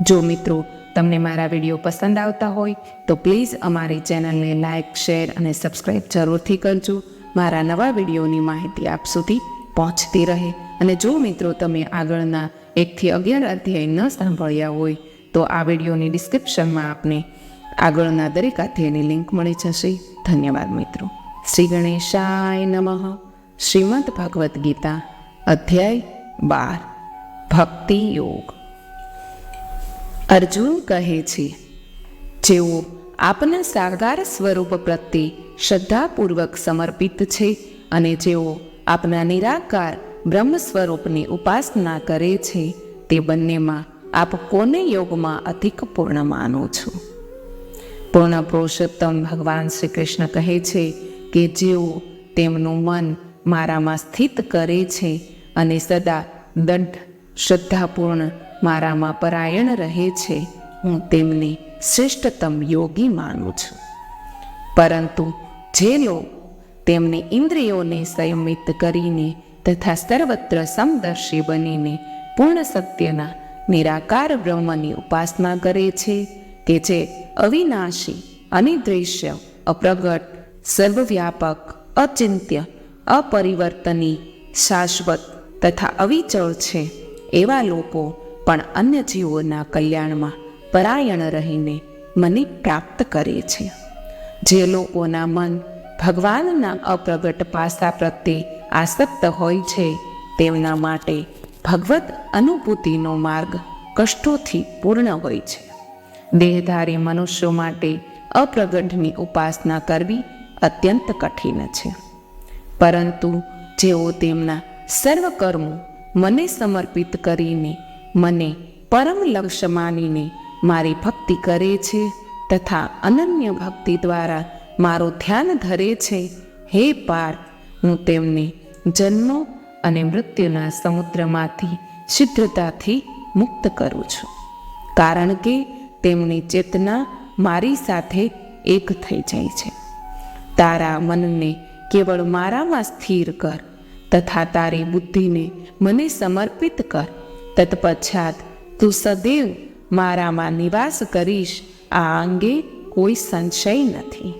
જો મિત્રો તમને મારા વીડિયો પસંદ આવતા હોય, તો પ્લીઝ અમારી ચેનલને લાઇક શેર અને સબસ્ક્રાઈબ જરૂરથી કરજો. મારા નવા વિડીયોની માહિતી આપ સુધી પહોંચતી રહે. અને જો મિત્રો તમે આગળના એકથી અગિયાર અધ્યાય ન સાંભળ્યા હોય, તો આ વિડીયોની ડિસ્ક્રિપ્શનમાં આપને આગળના દરેક અધ્યાયની લિંક મળી જશે. ધન્યવાદ મિત્રો. શ્રી ગણેશાય નમઃ. શ્રીમદ ભગવદ્ ગીતા, અધ્યાય બાર. ભક્તિ યોગ. અર્જુન કહે છે, જેઓ આપના સાકાર સ્વરૂપ પ્રત્યે શ્રદ્ધાપૂર્વક સમર્પિત છે અને જેઓ આપના નિરાકાર બ્રહ્મ સ્વરૂપની ઉપાસના કરે છે, તે બંનેમાં આપ કોને યોગમાં અધિક પૂર્ણ માનો છો? પૂર્ણ પુરુષોત્તમ ભગવાન શ્રી કૃષ્ણ કહે છે કે જેઓ તેમનું મન મારામાં સ્થિત કરે છે અને સદા દંઢ, શ્રદ્ધાપૂર્ણ મારામાં પરાયણ રહે છે, હું તેમને શ્રેષ્ઠતમ યોગી માનું છું. પરંતુ જે લોકો તેમને ઇન્દ્રિયોને સંયમિત કરીને તથા સર્વત્ર સમદર્શી બનીને પૂર્ણ સત્યના નિરાકાર બ્રહ્મની ઉપાસના કરે છે, કે જે અવિનાશી, અનિદ્રશ્ય, અપ્રગટ, સર્વવ્યાપક, અચિંત્ય અપરિવર્તની શાશ્વત તથા અવિચળ છે, એવા લોકો પણ અન્ય જીવોના કલ્યાણમાં પરાયણ રહીને મને પ્રાપ્ત કરે છે. જે લોકોના મન ભગવાનના અપ્રગટ પાસા પ્રત્યે આસક્ત હોય છે, તેમના માટે ભગવત અનુભૂતિનો માર્ગ કષ્ટોથી પૂર્ણ હોય છે. દેહધારી મનુષ્યો માટે અપ્રગટની ઉપાસના કરવી અત્યંત કઠિન છે. પરંતુ જેઓ તેમના સર્વ કર્મો મને સમર્પિત કરીને મને પરમ લક્ષ્ય માનીને મારી ભક્તિ કરે છે તથા અનન્ય ભક્તિ દ્વારા મારું ધ્યાન ધરે છે. હે પાર, હું તેમને જન્મો અને મૃત્યુના સમુદ્રમાંથી શિદ્રતાથી મુક્ત કરું છું. કારણ કે તેમની ચેતના મારી સાથે એક થઈ જાય છે. તારા મનને કેવળ મારામાં સ્થિર કર તથા તારી બુદ્ધિને મને સમર્પિત કર. તત્પશ્ચાત તું સદૈવ મારામાં નિવાસ કરીશ, આ અંગે કોઈ સંશય નથી.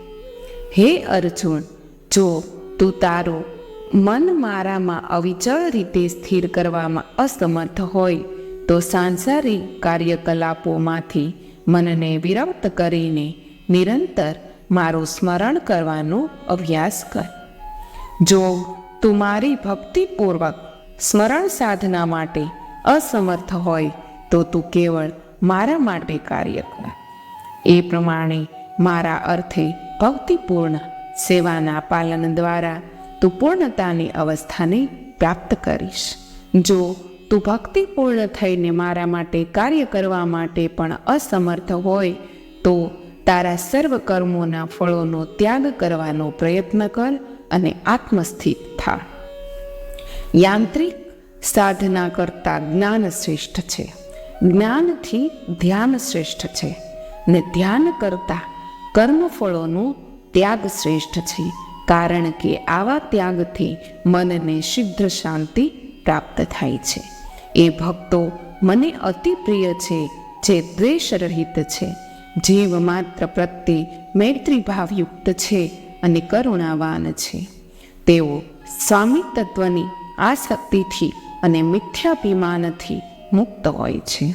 હે અર્જુન, જો તું તારો મન મારામાં અવિચળ રીતે સ્થિર કરવામાં અસમર્થ હોય, તો સાંસારિક કાર્યકલાપોમાંથી મનને વિરક્ત કરીને નિરંતર મારું સ્મરણ કરવાનો અભ્યાસ કર. જો તું મારી ભક્તિપૂર્વક સ્મરણ સાધના માટે અસમર્થ હોય, તો તું કેવળ મારા માટે કાર્ય કર. એ પ્રમાણે મારા અર્થે ભક્તિપૂર્ણ સેવાના પાલન દ્વારા તું પૂર્ણતાની અવસ્થાને પ્રાપ્ત કરીશ. જો તું ભક્તિપૂર્ણ થઈને મારા માટે કાર્ય કરવા માટે પણ અસમર્થ હોય, તો તારા સર્વ કર્મોના ફળોનો ત્યાગ કરવાનો પ્રયત્ન કર અને આત્મસ્થિત થા. યાંત્રિક સાધના કરતાં જ્ઞાન શ્રેષ્ઠ છે. જ્ઞાનથી ધ્યાન શ્રેષ્ઠ છે ને ધ્યાન કરતાં કર્મફળોનો ત્યાગ શ્રેષ્ઠ છે, કારણ કે આવા ત્યાગથી મનને સિદ્ધ શાંતિ પ્રાપ્ત થાય છે. એ ભક્તો મને અતિ પ્રિય છે, જે દ્વેષ રહિત છે, જીવ માત્ર પ્રત્યે મૈત્રીભાવયુક્ત છે અને કરુણાવાન છે. તેઓ સ્વામી તત્વની આસક્તિથી અને મિથ્યાભિમાનથી મુક્ત હોય છે.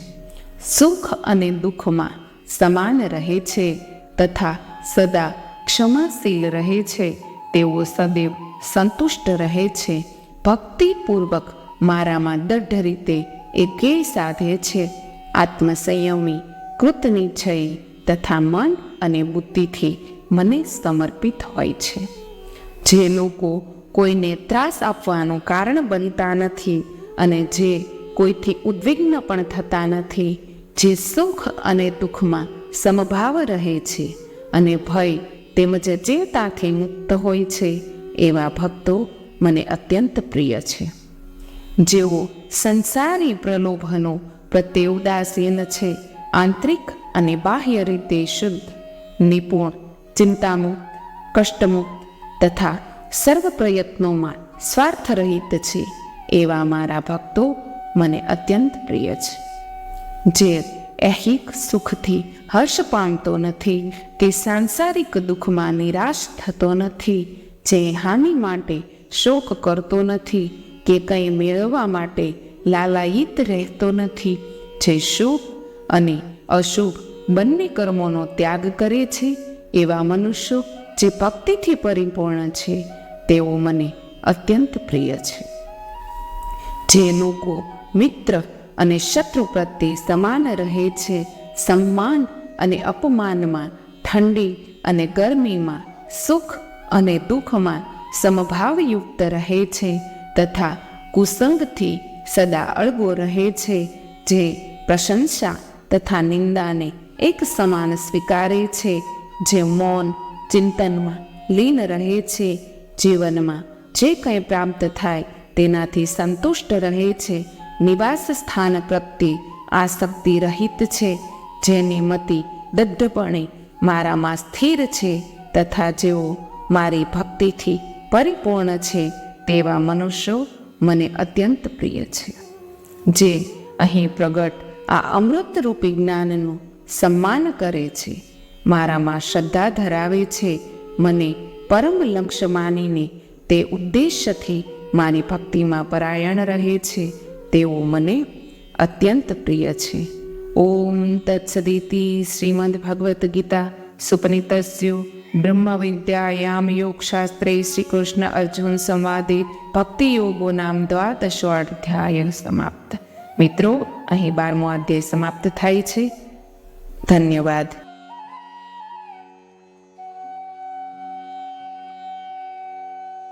સુખ અને દુઃખમાં સમાન રહે છે તથા સદા ક્ષમાશીલ રહે છે. તેઓ સદૈવ સંતુષ્ટ રહે છે. ભક્તિપૂર્વક મારામાં દઢ રીતે એકે સાધે છે. આત્મસંયમી, કૃતનિશ્ચય તથા મન અને બુદ્ધિથી મને સમર્પિત હોય છે. જે લોકો કોઈને ત્રાસ આપવાનું કારણ બનતા નથી અને જે કોઈથી ઉદ્વિગ્ન પણ થતા નથી, જે સુખ અને દુઃખમાં સમભાવ રહે છે અને ભય તેમજ ચેતાથી મુક્ત હોય છે, એવા ભક્તો મને અત્યંત પ્રિય છે. જેઓ સંસારી પ્રલોભનો પ્રત્યે ઉદાસીન છે, આંતરિક અને બાહ્ય રીતે શુદ્ધ, નિપુણ, ચિંતામુક્ત, કષ્ટમુક્ત તથા સર્વ પ્રયત્નોમાં સ્વાર્થરહિત છે. એવા મારા ભક્તો મને અત્યંત પ્રિય છે. જે એહિક સુખથી હર્ષ પામતો નથી, તે સાંસારિક દુઃખમાં નિરાશ થતો નથી, જે હાનિ માટે શોક કરતો નથી, કે કંઈ મેળવવા માટે લાલાયિત રહેતો નથી, જે શુભ અને અશુભ બંને કર્મોનો ત્યાગ કરે છે, એવા મનુષ્યો જે ભક્તિથી પરિપૂર્ણ છે, તેઓ મને અત્યંત પ્રિય છે. જે લોકો મિત્ર અને શત્રુ પ્રત્યે સમાન રહે છે, સન્માન અને અપમાનમાં, ઠંડી અને ગરમીમાં, સુખ અને દુઃખમાં સમભાવયુક્ત રહે છે તથા કુસંગથી સદા અળગો રહે છે, જે પ્રશંસા તથા નિંદાને એક સમાન સ્વીકારે છે, જે મૌન, ચિંતનમાં લીન રહે છે, જીવનમાં જે કંઈ પ્રાપ્ત થાય તેનાથી સંતુષ્ટ રહે છે. નિવાસ સ્થાન પ્રત્યે આસક્તિ રહિત છે. જેની મતિ દઢપણે મારામાં સ્થિર છે તથા જેઓ મારી ભક્તિથી પરિપૂર્ણ છે તેવા મનુષ્યો મને અત્યંત પ્રિય છે. જે અહીં પ્રગટ આ અમૃતરૂપી જ્ઞાનનું સન્માન કરે છે. મારામાં શ્રદ્ધા ધરાવે છે. મને પરમ લક્ષ્ય માનીને તે ઉદ્દેશ્યથી મારી ભક્તિમાં પરાયણ રહે છે. તેઓ મને અત્યંત પ્રિય છે. ઓમ તત્સદિતિ શ્રીમદ ભગવદ્ ગીતા સુપનિતસ્યુ બ્રહ્મ વિદ્યાયામ યોગશાસ્ત્રે શ્રી કૃષ્ણ અર્જુન સંવાદે ભક્તિ યોગો નામ દ્વાદશો અધ્યાય સમાપ્ત. મિત્રો, અહીં બારમો અધ્યાય સમાપ્ત થાય છે. ધન્યવાદ.